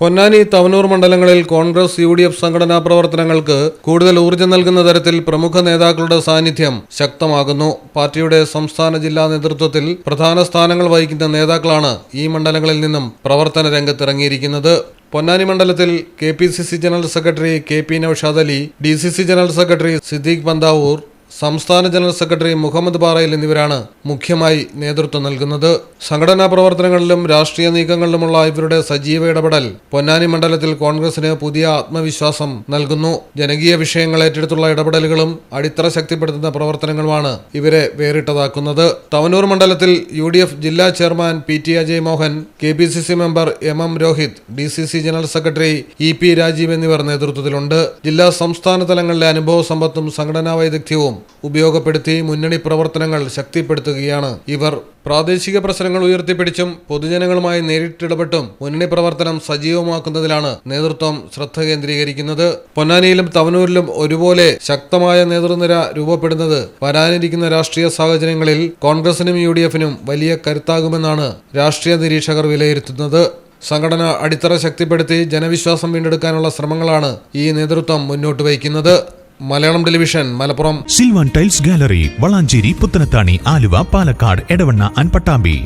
പൊന്നാനി തവനൂർ മണ്ഡലങ്ങളിൽ Congress U D F സംഘടനാ പ്രവർത്തനങ്ങൾക്ക് കൂടുതൽ ഊർജം നൽകുന്ന തരത്തിൽ പ്രമുഖ നേതാക്കളുടെ സാന്നിധ്യം ശക്തമാകുന്നു. പാർട്ടിയുടെ സംസ്ഥാന ജില്ലാ നേതൃത്വത്തിൽ പ്രധാന സ്ഥാനങ്ങൾ വഹിക്കുന്ന നേതാക്കളാണ് ഈ മണ്ഡലങ്ങളിൽ നിന്നും പ്രവർത്തന രംഗത്തിറങ്ങിയിരിക്കുന്നത്. പൊന്നാനി മണ്ഡലത്തിൽ K P C C general secretary K P Naushad Ali D C C general secretary Siddique Panthavoor സംസ്ഥാന ജനറൽ സെക്രട്ടറി മുഹമ്മദ് പാറയിൽ എന്നിവരാണ് മുഖ്യമായി നേതൃത്വം നൽകുന്നത്. സംഘടനാ പ്രവർത്തനങ്ങളിലും രാഷ്ട്രീയ നീക്കങ്ങളിലുമുള്ള ഇവരുടെ സജീവ ഇടപെടൽ പൊന്നാനി മണ്ഡലത്തിൽ കോൺഗ്രസിന് പുതിയ ആത്മവിശ്വാസം നൽകുന്നു. ജനകീയ വിഷയങ്ങൾ ഏറ്റെടുത്തുള്ള ഇടപെടലുകളും അടിത്തറ ശക്തിപ്പെടുത്തുന്ന പ്രവർത്തനങ്ങളുമാണ് ഇവരെ വേറിട്ടതാക്കുന്നത്. തവനൂർ മണ്ഡലത്തിൽ യു ജില്ലാ chairman P T Ajay Mohan K P C C member M M Rohit D C C general secretary E P Rajeev എന്നിവർ നേതൃത്വത്തിലുണ്ട്. ജില്ലാ സംസ്ഥാന തലങ്ങളിലെ അനുഭവ സമ്പത്തും സംഘടനാ വൈദഗ്ധ്യവും ഉപയോഗപ്പെടുത്തി മുന്നണി പ്രവർത്തനങ്ങൾ ശക്തിപ്പെടുത്തുകയാണ് ഇവർ. പ്രാദേശിക പ്രശ്നങ്ങൾ ഉയർത്തിപ്പിടിച്ചും പൊതുജനങ്ങളുമായി നേരിട്ടിടപെട്ടും മുന്നണി പ്രവർത്തനം സജീവമാക്കുന്നതിലാണ് നേതൃത്വം ശ്രദ്ധ കേന്ദ്രീകരിക്കുന്നത്. പൊന്നാനിയിലും തവനൂരിലും ഒരുപോലെ ശക്തമായ നേതൃനിര രൂപപ്പെടുന്നത് വരാനിരിക്കുന്ന രാഷ്ട്രീയ സാഹചര്യങ്ങളിൽ കോൺഗ്രസിനും യു വലിയ കരുത്താകുമെന്നാണ് രാഷ്ട്രീയ നിരീക്ഷകർ വിലയിരുത്തുന്നത്. സംഘടന അടിത്തറ ശക്തിപ്പെടുത്തി ജനവിശ്വാസം വീണ്ടെടുക്കാനുള്ള ശ്രമങ്ങളാണ് ഈ നേതൃത്വം മുന്നോട്ട് വയ്ക്കുന്നത്. Malayalam television Malappuram. Silvan tiles gallery Valanchery Puthanathani Aluva Palakkad Edavanna and Pattambi